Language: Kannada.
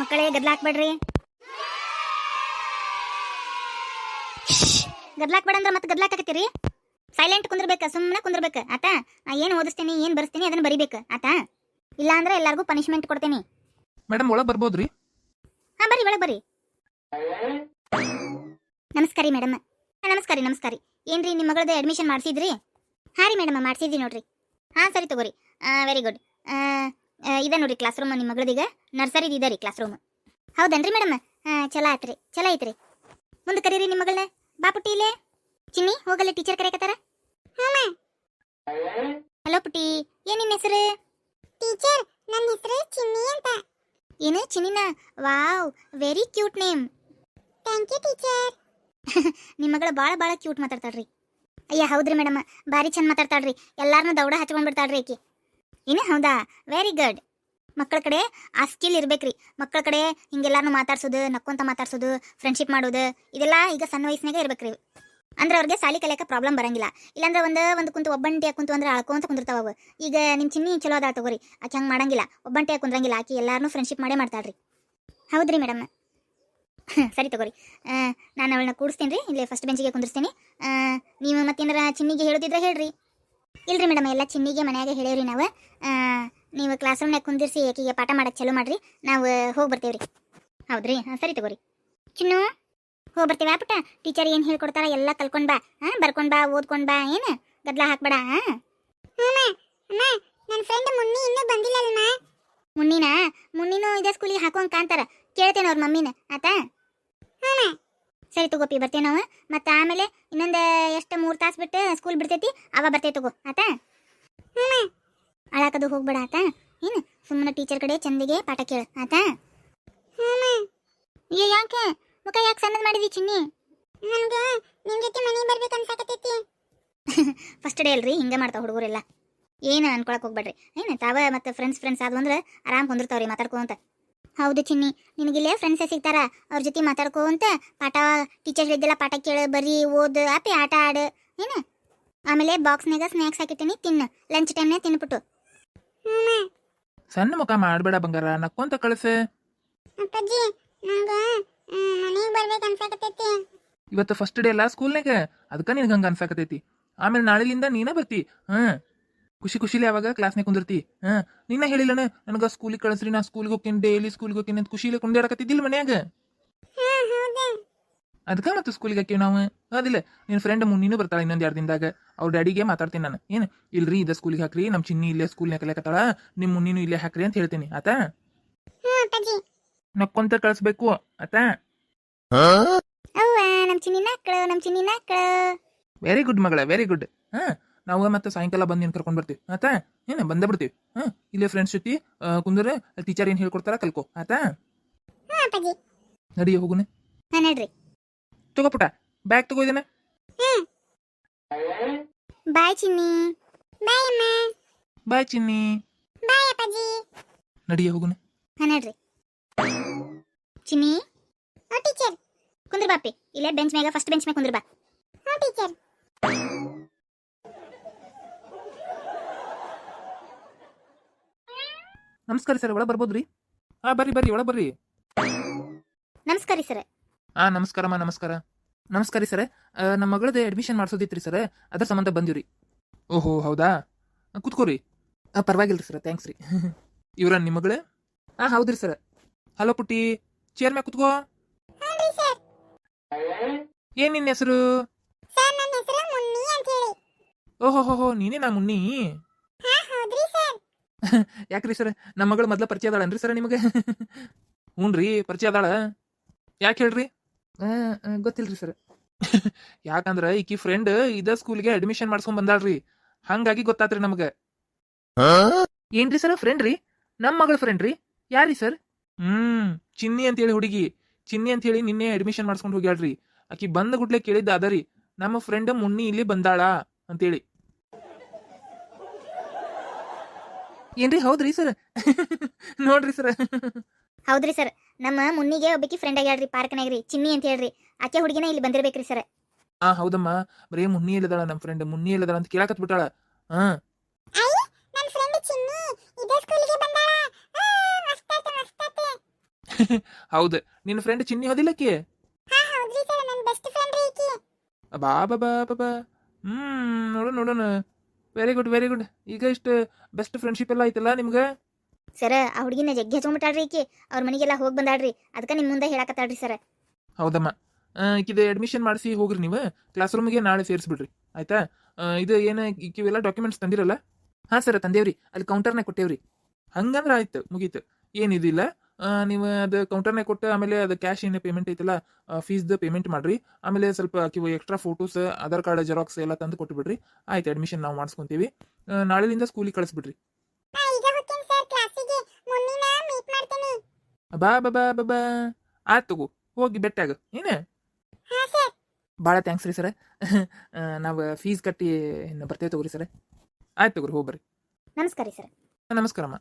ಮಕ್ಕಳೇ ಗದ್ಲಾಕ್ಬೇಡ್ರಿ ಗದ್ಲಾಕ್ಬೇಡ ಅಂದ್ರೆ ಮತ್ತೆ ಗದ್ಲಾಕತ್ತೀರಿ ಸೈಲೆಂಟ್ ಕುಂದ್ರಬೇಕ ಸುಮ್ಮನೆ ಕುಂದ್ರಬೇಕು. ಆತಾ? ಏನು ಓದಿಸ್ತೀನಿ ಏನು ಬರ್ಸ್ತೀನಿ ಅದನ್ನ ಬರಿಬೇಕು. ಆತಾ? ಇಲ್ಲ ಅಂದ್ರೆ ಎಲ್ಲರಿಗೂ ಪನಿಷ್ಮೆಂಟ್ ಕೊಡ್ತೀನಿ. ಮೇಡಮ್ ಒಳಗೆ ಬರ್ಬೋದ್ರಿ? ಹಾ ಬರ್ರಿ ಒಳಗೆ ಬರ್ರಿ. ನಮಸ್ಕಾರ ಮೇಡಮ್. ನಮಸ್ಕಾರ ನಮಸ್ಕಾರ. ಏನ್ರಿ ನಿಮ್ಮ ಮಗಳದ್ದು ಅಡ್ಮಿಷನ್ ಮಾಡ್ಸಿದ್ರಿ? ಹಾಂ ರೀ ಮೇಡಮ್ ಮಾಡಿಸಿದ್ವಿ ನೋಡ್ರಿ. ಹಾಂ ಸರಿ ತಗೋರಿ. ವೆರಿ ಗುಡ್ ಇದೆ ನೋಡ್ರಿ ಕ್ಲಾಸ್ ರೂಮ್ ನಿಮ್ಮ ಮಗಳದೀಗ. ನರ್ಸರಿದು ಇದೆ ರೀ ಕ್ಲಾಸ್ ರೂಮ್ ಹೌದನ್ರಿ ಮೇಡಮ್ ಚಲೋ ಆಯ್ತು ರೀ ಚಲೋ ಐತ್ರಿ. ಮುಂದೆ ಕರೀರಿ ನಿಮ್ಮ ಮಗಳನ್ನ ಬಾ ಪುಟ್ಟಿ ಇಲ್ಲೇ. ಚಿನ್ನಿ ಹೋಗಲ್ಲ ಟೀಚರ್ ಕರೆಯಕತ್ತಾರ. ಹಲೋ ಪುಟ್ಟಿ ಏನ್ ನಿಮ್ಮ ಹೆಸರು? ಟೀಚರ್ ನನ್ನ ಹೆಸರು ಚಿನ್ನಿ ಅಂತ. ಏನು ಚಿನ್ನಿನ? Wow very cute name thank you teacher ನಿಮ್ಮ ಮಗಳು ಭಾಳ ಭಾಳ ಕ್ಯೂಟ್ ಮಾತಾಡ್ತಾಳ್ರಿ. ಅಯ್ಯ ಹೌದ್ರಿ ಮೇಡಮ್ ಭಾರಿ ಚಂದ ಮಾತಾಡ್ತಾಳ್ರಿ. ಎಲ್ಲಾರನ್ನೂ ದೌಡ ಹಚ್ಕೊಂಡ್ಬಿಡ್ತಾಳ್ರಿ ಆಕಿ. ಏನು ಹೌದಾ? ವೆರಿ ಗುಡ್ ಮಕ್ಕಳ ಕಡೆ ಆ ಸ್ಕಿಲ್ ಇರ್ಬೇಕ್ರಿ. ಮಕ್ಕಳ ಕಡೆ ಹಿಂಗೆಲ್ಲಾನು ಮಾತಾಡ್ಸೋದು ನಕ್ಕೊಂತ ಮಾತಾಡ್ಸೋದು ಫ್ರೆಂಡ್ಶಿಪ್ ಮಾಡೋದು ಇದೆಲ್ಲ ಈಗ ಸಣ್ಣ ವಯಸ್ಸಿನಾಗ ಇರ್ಬೇಕ್ರಿ. ಅಂದ್ರೆ ಅವ್ರಿಗೆ ಸಾಲಿ ಕಲಿಯಕ್ಕೆ ಪ್ರಾಬ್ಲಮ್ ಬರಂಗಿಲ್ಲ. ಇಲ್ಲಾಂದ್ರೆ ಒಂದು ಒಂದು ಕುಂತು ಒಬ್ಬಂಟಿಯಾಗಿ ಕುಂತು ಅಂದ್ರೆ ಅಳ್ಕೊಂತ ಕುಂದಿರ್ತಾವ ಈಗ ನಿಮ್ಮ ಚಿನ್ನಿ ಚಲೋ ಅದಾಳ ತಗೋರಿ. ಆಕೆ ಹಂಗೆ ಮಾಡಂಗಿಲ್ಲ. ಒಬ್ಬಂಟಿಯಾಗಿ ಕುಂದ್ರಂಗಿಲ್ಲ. ಆಕೆ ಎಲ್ಲಾರನ್ನೂ ಫ್ರೆಂಡ್ಶಿಪ್ ಮಾಡೇ ಮಾಡ್ತಾಳ್ರಿ. ಹೌದ್ರಿ ಮೇಡಮ್ ಸರಿ ತಗೋರಿ. ನಾನು ಅವಳನ್ನ ಕೂಡಿಸ್ತೀನಿ ರೀ. ಇಲ್ಲೇ ಫಸ್ಟ್ ಬೆಂಚಿಗೆ ಕುಂದಿರ್ಸ್ತೀನಿ. ಆ, ನೀವು ಮತ್ತೇನಾರ ಚಿನ್ನಿಗೆ ಹೇಳೋದಿದ್ರೆ ಹೇಳ್ರಿ. ಇಲ್ರಿ ಮೇಡಮ್ ಎಲ್ಲ ಚಿನ್ನಿಗೆ ಮನ್ಯಾಗ ಹೇಳೇವ್ರಿ ನಾವು. ನೀವು ಕ್ಲಾಸ್ ರೂಮ್ನಾಗ ಕುಂದಿರ್ಸಿ ಏಕಿಗೆ ಪಾಠ ಮಾಡಕ್ಕೆ ಚಲೋ ಮಾಡ್ರಿ. ನಾವು ಹೋಗಿ ಬರ್ತೇವ್ರಿ. ಹೌದ್ರಿ? ಹಾಂ ಸರಿ ತಗೋರಿ. ಚಿನ್ನು ಹೋಗಿ ಬರ್ತೀವಿ. ಪುಟ್ಟ ಟೀಚರ್ ಏನು ಹೇಳ್ಕೊಡ್ತಾರ ಎಲ್ಲ ಕಲ್ಕೊಂಡ್ ಬಾ. ಹಾಂ ಬರ್ಕೊಂಡ್ ಬಾ ಓದ್ಕೊಂಡ್ ಬಾ ಏನು? ಗದ್ಲ ಹಾಕ್ಬೇಡ ಹಾಂ? ನನ್ನ ಫ್ರೆಂಡ್ ಮುನ್ನಿ ಇನ್ನೂ ಬಂದಿಲ್ಲಲ್ಮ ಮುನ್ನಿನ? ಮುನ್ನಿನೂ ಇದೇ ಸ್ಕೂಲಿಗೆ ಹಾಕೋಂಗ್ ಕಾಂತಾರ ಕೇಳ್ತೇನೆ ಅವ್ರ ಮಮ್ಮಿನ. ಆತಾ? ಸರಿ ತಗೋಪಿ ಬರ್ತೇನೆ ನಾವು. ಆಮೇಲೆ ಇನ್ನೊಂದು ಎಷ್ಟು ಮೂರು ತಾಸು ಬಿಟ್ಟು ಸ್ಕೂಲ್ ಬಿಡ್ತೈತಿ, ಅವ ಬರ್ತೈತಿ ತಗೋ ಹ್ಞೂ ಅಳಾಕದು ಹೋಗ್ಬೇಡ, ಆತ? ಏನು? ಸುಮ್ಮನೆ ಟೀಚರ್ ಕಡೆ ಚಂದಿಗೆ ಪಾಠ ಕೇಳು, ಆತಾ? ಏ, ಯಾಕೆ? ಮುಖ ಯಾಕೆ ಸಣ್ಣದು ಮಾಡಿದಿ ಚಿನ್ನಿ? ನನಗೆ ನಿಮ್ಮ ಜೊತೆ ಮನೆಗೆ ಬರ್ಬೇಕು ಅನ್ಸಾಕತ್ತೈತಿ. ಫಸ್ಟ್ ಡೇ ಅಲ್ರಿ, ಹಿಂಗೆ ಮಾಡ್ತಾವ ಹುಡುಗರೆಲ್ಲ. ಏನು ಅನ್ಕೊಳಕ್ ಹೋಗ್ಬೇಡ್ರಿ. ಏನು, ತಾವ ಮತ್ತೆ ಫ್ರೆಂಡ್ಸ್ ಫ್ರೆಂಡ್ಸ್ ಆದ್ವು ಅಂದ್ರೆ ಆರಾಮ್ ಕುಂದಿರ್ತಾವ್ರಿ ಮಾತಾಡ್ಕೊಂತ. ಹೌದು ಚಿನ್ನಿ ನಿನಗಿಲ್ಲೇ ಫ್ರೆಂಡ್ಸೇ ಸಿಗ್ತಾರ ಅವ್ರ ಜೊತೆ ಮಾತಾಡ್ಕೊಂತ ಪಾಠ ಟೀಚರ್ಸ್ ಹೇಳಿದ್ದೆಲ್ಲ ಪಾಠ ಕೇಳು ಬರೀ ಓದು ಆಪಿ ಆಟ ಆಡು ಏನು? ಆಮೇಲೆ ಬಾಕ್ಸ್ನಾಗ ಸ್ನ್ಯಾಕ್ಸ್ ಹಾಕಿರ್ತೀನಿ ತಿನ್ನು ಲಂಚ್ ಟೈಮ್ನಾಗ ತಿನ್ಬಿಟ್ಟು ಸಣ್ಣ ಮುಖ ಮಾಡಬೇಡ ಬಂಗಾರ ನಕ್ಕೊಂತ ಕಳಿಸೆ. ಅಪ್ಪಾಜಿ ನಂಗ ಮನೆಗೆ ಬರ್ಬೇಕು ಅನ್ಸಾಕತ್ತೈತಿ. ಇವತ್ತು ಫಸ್ಟ್ ಡೇ ಅಲ್ಲ ಸ್ಕೂಲ್ನಾಗ ಅದಕ್ಕೆ ನಿನಗೆ ಹಂಗೆ ಅನ್ಸಕತ್ತೈತಿ. ಆಮೇಲೆ ನಾಳೆಲಿಂದ ನೀನೇ ಬರ್ತಿ ಹಾಂ ಖುಷಿ ಖುಷಿಲಿ ಯಾವಾಗ ಕ್ಲಾಸ್ನಾಗ ಕುಂದಿರ್ತಿ. ಹಾ ನಿನ್ನ ಹೇಳಿಲ್ಲಣ ನನಗೆ ಸ್ಕೂಲಿಗೆ ಕಳಿಸ್ರಿ ನಾ ಸ್ಕೂಲ್ಗೆ ಹೋಗ್ತೀನಿ ಡೈಲಿ ಸ್ಕೂಲ್ಗೆ ಹೋಗ್ತೀನಿ ಅಂತ ಖುಷಿಲಿ ಕುಂದಾಡಕತ್ತಿದ್ದಿಲ್ಲ ಮನ್ಯಾಗ. ಅದಕ್ಕೆ ಮತ್ತೆ ಸ್ಕೂಲಿಗೆ ಹಾಕಿವಿ ನಾವು? ಅದಿಲ್ಲ ನಿನ್ನ ಫ್ರೆಂಡ್ ಮುನ್ನಿನೂ ಬರ್ತಾಳೆ ಇನ್ನೊಂದು ಎರಡು ದಿನದಾಗ. ಅವ್ರ ಡ್ಯಾಡಿಗೆ ಮಾತಾಡ್ತೀನಿ ನಾನು. ಏನು? ಇಲ್ರಿ ಇದ ಸ್ಕೂಲಿಗೆ ಹಾಕ್ರಿ ನಮ್ಮ ಚಿನ್ನಿ ಇಲ್ಲೇ ಸ್ಕೂಲ್ ಕಲಿಯಕತ್ತಾಳ ನಿಮ್ಮ ಮುನ್ನಿನೂ ಇಲ್ಲೇ ಹಾಕ್ರಿ ಅಂತ ಹೇಳ್ತೀನಿ. ಆತ? ಅಪ್ಪಾಜಿ. ನಕ್ಕೊಂತ ಕಳಿಸ್ಬೇಕು ಆತ? ಅವ್ವ ನಮ್ಮ ಚಿನ್ನಿ ನಕ್ಕಳು ನಮ್ಮ ಚಿನ್ನಿ ನಕ್ಕಳು ವೆರಿ ಗುಡ್ ಮಗಳ ವೆರಿ ಗುಡ್ ಹಾ ನಾವು ಮತ್ತೆ ಸಾಯಂಕಾಲ ಬಂದು ನೀನು ಕರ್ಕೊಂಡು ಬರ್ತೀವಿ. ಆತಾ ಏನು ಬಂದೇ ಬಿಡ್ತೀವಿ ಹಾಂ ಇಲ್ಲೇ ಫ್ರೆಂಡ್ಸ್ ಜೊತೆ ಕುಂದ್ರೆ ಟೀಚರ್ ಏನು ಹೇಳ್ಕೊಡ್ತಾರ ಕಲ್ಕೋ. ಆತಾ ನಡಿ ಹೋಗುನೆ. ನಡ್ರಿ. ತಗೋ ಪುಟ ಬ್ಯಾಗ್ ತಗೋ ಇದನ್ನ. ಬಾಯ್ ಚಿನ್ನಿ. ಬಾಯ್ ಅಮ್ಮ. ಬಾಯ್ ಚಿನ್ನಿ. ಬಾಯ್ ಅಪ್ಪಾಜಿ. ನಡಿಯ ಹೋಗುನೆ. ನಡ್ರಿ. ಚಿನ್ನಿ. ಓ ಟೀಚರ್ ಕುಂದ್ರ ಬಾಪಿ ಇಲ್ಲೇ ಬೆಂಚ್ ಮ್ಯಾಗ ಫಸ್ಟ್ ಬೆಂಚ್ ಮ್ಯಾಗ ಕುಂದ್ರ ಬಾ ಓ ಟೀಚರ್ ನಮಸ್ಕಾರ ಸರ್ ಒಳ ಬರ್ಬೋದ್ರಿ? ಹಾ ಬರ್ರಿ ಬರ್ರಿ ಒಳ ಬರ್ರಿ. ನಮಸ್ಕಾರ ಸರ್. ಹಾ ನಮಸ್ಕಾರಮ್ಮ ನಮಸ್ಕಾರ. ನಮಸ್ಕಾರ ಸರ್ ನಮ್ಮ ಮಗಳದೇ ಅಡ್ಮಿಷನ್ ಮಾಡಿಸೋದಿತ್ರಿ ಸರ್ ಅದ್ರ ಸಂಬಂಧ ಬಂದಿವ್ರಿ. ಓಹೋ ಹೌದಾ? ಕುತ್ಕೋರಿ. ಪರವಾಗಿಲ್ರಿ ಸರ್ ಥ್ಯಾಂಕ್ಸ್ ರೀ. ಇವ್ರ ನಿಮ್ಮ ಮಗಳು? ಹಾ ಹೌದ್ರಿ ಸರ್. ಹಲೋ ಪುಟ್ಟಿ. ಚೇರ್ ಮ್ಯಾಗ ಕುತ್ಕೋ. ಏನ್ ನಿನ್ನ ಹೆಸರು? ಓಹೋ ಹೋ ಹೋ ನೀನೇ ನಾ ಮುನ್ನಿ? ಯಾಕ್ರಿ ಸರ್? ನಮ್ಮ ಮಗಳು ಮೊದ್ಲ ಪರಿಚಯ ಅದಾಳನ್ರಿ ಸರ್ ನಿಮಗೆ? ಹ್ಞೂನ್ರಿ ಪರಿಚಯ ಅದಾಳ? ಯಾಕೆ ಹೇಳ್ರಿ? ಗೊತ್ತಿಲ್ರಿ ಸರ್. ಯಾಕಂದ್ರ ಈಕಿ ಫ್ರೆಂಡ್ ಇದ ಸ್ಕೂಲ್ಗೆ ಅಡ್ಮಿಷನ್ ಮಾಡ್ಸ್ಕೊಂಡ್ ಬಂದಾಳ್ರಿ. ಹಂಗಾಗಿ ಗೊತ್ತಾತ್ರಿ ನಮಗೆ. ಏನ್ರಿ ಸರ್ ಫ್ರೆಂಡ್ ರೀ? ನಮ್ಮ ಮಗಳ ಫ್ರೆಂಡ್ ರೀ? ಯಾರಿ ಸರ್? ಹ್ಮ್ ಚಿನ್ನಿ ಅಂತ ಹೇಳಿ ಹುಡುಗಿ. ಚಿನ್ನಿ ಅಂತ ಹೇಳಿ ನಿನ್ನೆ ಅಡ್ಮಿಷನ್ ಮಾಡ್ಸ್ಕೊಂಡು ಹೋಗ್ಯಾಳ್ರಿ. ಆಕಿ ಬಂದ ಗುಡ್ಲೆ ಕೇಳಿದ್ದ ಅದರಿ ನಮ್ಮ ಫ್ರೆಂಡ್ ಮುನ್ನಿ ಇಲ್ಲಿ ಬಂದಾಳ ಅಂತೇಳಿ. ಏನ್ರಿ? ಹೌದ್ರಿ ಸರ್ ನೋಡ್ರಿ ಸರ್ ಹೌದ್ರಿ ಸರ್ ನಮ್ಮ ಮುನ್ನಿಗೆ ಒಬ್ಬಕಿ ಫ್ರೆಂಡ್ ಆಗ್ಯಾಳ್ರಿ ಪಾರ್ಕ್ನಾಗ್ರಿ ಚಿನ್ನಿ ಅಂತ ಹೇಳ್ರಿ. ಆಕೆ ಹುಡುಗಿನ ಇಲ್ಲಿ ಬಂದಿರ್ಬೇಕ್ರಿ ಸರ್ ಆ ಹೌದಮ್ಮ. ಬರೀ ಮುನ್ನಿ ಇಲ್ಲದಾಳ ನಮ್ಮ ಫ್ರೆಂಡ್ ಮುನ್ನಿ ಇಲ್ಲದಾಳ ಅಂತ ಕೇಳಕತ್ ಬಿಟ್ಟಾಳ. ಹಾ. ನನ್ನ ಫ್ರೆಂಡ್ ಚಿನ್ನಿ ಇದೇ ಸ್ಕೂಲಿಗೆ ಬಂದಾಳ. ಮಸ್ತಾತೆ ಮಸ್ತಾತೆ. ಹೌದು. ನಿನ್ನ ಫ್ರೆಂಡ್ ಚಿನ್ನಿ ಹೋದಿಲ್ಲಕ್ಕಿ ಹಾ ಹೌದ್ರಿ ಸರ್ ನನ್ನ ಬೆಸ್ಟ್ ಫ್ರೆಂಡ್ ರೀ ಈಕಿ. ಬಾ ಬಾ ಬಾ ಬಾ ಬಾ. ಹ್ಮ್ ನೋಡೋಣ ನೋಡೋಣ. ವೆರಿ ಗುಡ್ ವೆರಿ ಗುಡ್ ಈಗ ಇಷ್ಟು ಬೆಸ್ಟ್ ಫ್ರೆಂಡ್ಶಿಪ್ ಎಲ್ಲ ಐತಲ್ಲ ನಿಮ್ಗೆ? ಸರ್ ಆ ಹುಡುಗಿನ ಜಗ್ಗಿ ಹಚ್ಕೊಂಡ್ಬಿಟ್ಟಾಳ್ರಿ ಈಕಿ. ಅವ್ರ ಮನೆಗೆಲ್ಲ ಹೋಗಿ ಬಂದಾಳ್ರಿ. ಅದಕ್ಕೆ ನಿಮ್ಮ ಮುಂದೆ ಹೇಳಕತ್ತಾಳ್ರಿ ಸರ್ ಹೌದಮ್ಮ. ಇದು ಅಡ್ಮಿಷನ್ ಮಾಡಿಸಿ ಹೋಗ್ರಿ ನೀವು. ಕ್ಲಾಸ್ ರೂಮಿಗೆ ನಾಳೆ ಸೇರಿಸ್ಬಿಡ್ರಿ. ಆಯ್ತಾ? ಆ, ಇದು ಏನು ಇವೆಲ್ಲ ಡಾಕ್ಯುಮೆಂಟ್ಸ್ ತಂದಿರಲ್ಲ? ಹಾಂ ಸರ್ ತಂದೇವ್ರಿ. ಅಲ್ಲಿ ಕೌಂಟರ್ನಾಗ ಕೊಟ್ಟೇವ್ರಿ. ಹಂಗಂದ್ರೆ ಆಯ್ತು ಮುಗೀತು. ಏನಿದಿಲ್ಲ ನೀವು ಅದು ಕೌಂಟರ್ನೇ ಕೊಟ್ಟು ಆಮೇಲೆ ಅದು ಕ್ಯಾಶ್ ಏನು ಪೇಮೆಂಟ್ ಐತಲ್ಲ ಫೀಸ್ದು ಪೇಮೆಂಟ್ ಮಾಡಿರಿ. ಆಮೇಲೆ ಸ್ವಲ್ಪ ಕಿವು extra photos Aadhaar card xerox ಎಲ್ಲ ತಂದು ಕೊಟ್ಟುಬಿಡ್ರಿ ಆಯ್ತು ಅಡ್ಮಿಷನ್ ನಾವು ಮಾಡಿಸ್ಕೊಂತೀವಿ. ನಾಳೆಯಿಂದ ಸ್ಕೂಲಿಗೆ ಕಳಿಸ್ಬಿಡ್ರಿ. ಬಾ ಬಾ ಬಾ ಬಾ ಬಾ. ಆಯ್ತು ತಗೋ ಹೋಗಿ ಬೆಟ್ಟಾಗ ಏನು? ಭಾಳ ಥ್ಯಾಂಕ್ಸ್ ರೀ ಸರ್ ನಾವು ಫೀಸ್ ಕಟ್ಟಿ ಇನ್ನು ಬರ್ತೇವೆ ತಗೋರಿ ಸರ್ ಆಯ್ತು ತಗೋರಿ ಹೋಗ್ಬರ್ರಿ. ನಮಸ್ಕಾರ ರೀ ಸರ್ ನಮಸ್ಕಾರಮ್ಮ.